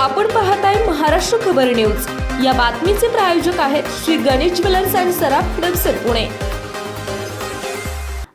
आपण पाहताय महाराष्ट्र खबर न्यूज. या बातमीचे प्रायोजक आहेत श्री गणेश ज्वेलर्स अँड सराफ हडपसर पुणे.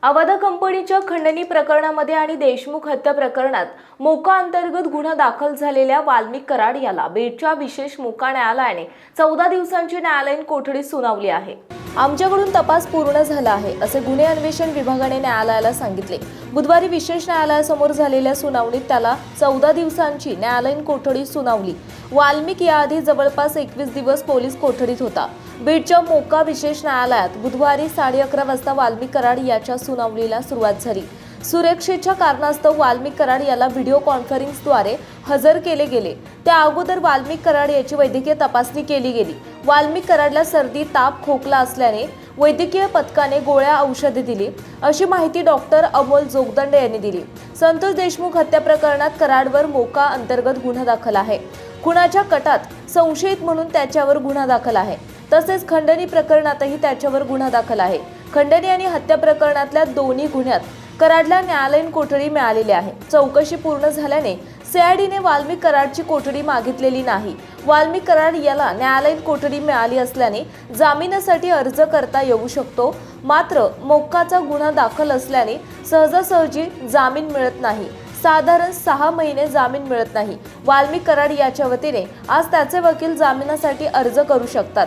अवध कंपनीच्या खंडणी प्रकरणामध्ये आणि देशमुख हत्या प्रकरणात मोका अंतर्गत गुन्हा दाखल झालेल्या वाल्मिक कराड याला बेटच्या विशेष मोका न्यायालयाने चौदा दिवसांची न्यायालयीन कोठडी सुनावली आहे. आमच्याकडून तपास पूर्ण झाला आहे असे गुन्हे अन्वेषण विभागाने न्यायालयाला सांगितले. बुधवारी विशेष न्यायालयासमोर झालेल्या सुनावणीत त्याला चौदा दिवसांची न्यायालयीन कोठडी सुनावली. वाल्मिक याआधी जवळपास एकवीस दिवस पोलीस कोठडीत होता. बीडच्या मोका विशेष न्यायालयात बुधवारी साडे अकरा वाजता वाल्मिक कराड याच्या सुनावणीला सुरुवात झाली. सुरक्षेच्या कारणास्तव वाल्मिक कराड याला व्हिडिओ कॉन्फरन्सद्वारे हजर केले गेले. त्या अगोदर वाल्मिक कराड याची वैद्यकीय तपासणी केली गेली. वाल्मिक कराडला सर्दी ताप खोकला असल्याने वैद्यकीय पथकाने गोळ्या औषधे दिली. अशी माहिती डॉक्टर अमोल जोगदंडे यांनी दिली. संतोष देशमुख हत्या प्रकरणात कराडवर मोका अंतर्गत गुन्हा दाखल आहे. खुनाच्या कटात संशयित म्हणून त्याच्यावर गुन्हा दाखल आहे. तसेच खंडणी प्रकरणातही त्याच्यावर गुन्हा दाखल आहे. खंडणी आणि हत्या प्रकरणातल्या दोन्ही गुन्ह्यात कराडला न्यायालयीन कोठडी मिळालेली आहे. चौकशी पूर्ण झाल्याने सीआयडीने वाल्मिक कराडची कोठडी मागितलेली नाही. वाल्मी कराड याला न्यायालयीन कोठडी मिळाली असल्याने जामिनासाठी अर्ज करता येऊ शकतो. मात्र मोक्काचा गुन्हा दाखल असल्याने सहजासहजी जामीन मिळत नाही. साधारण सहा महिने जामीन मिळत नाही. वाल्मी कराड याच्या वतीने आज त्याचे वकील जामिनासाठी अर्ज करू शकतात.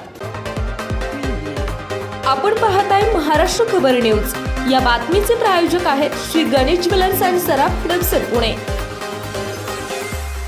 आपण पाहत आहे महाराष्ट्र खबर न्यूज. या बातमीचे प्रायोजक आहेत श्री गणेश ज्वेलर्स अँड सराफ हडपसर पुणे.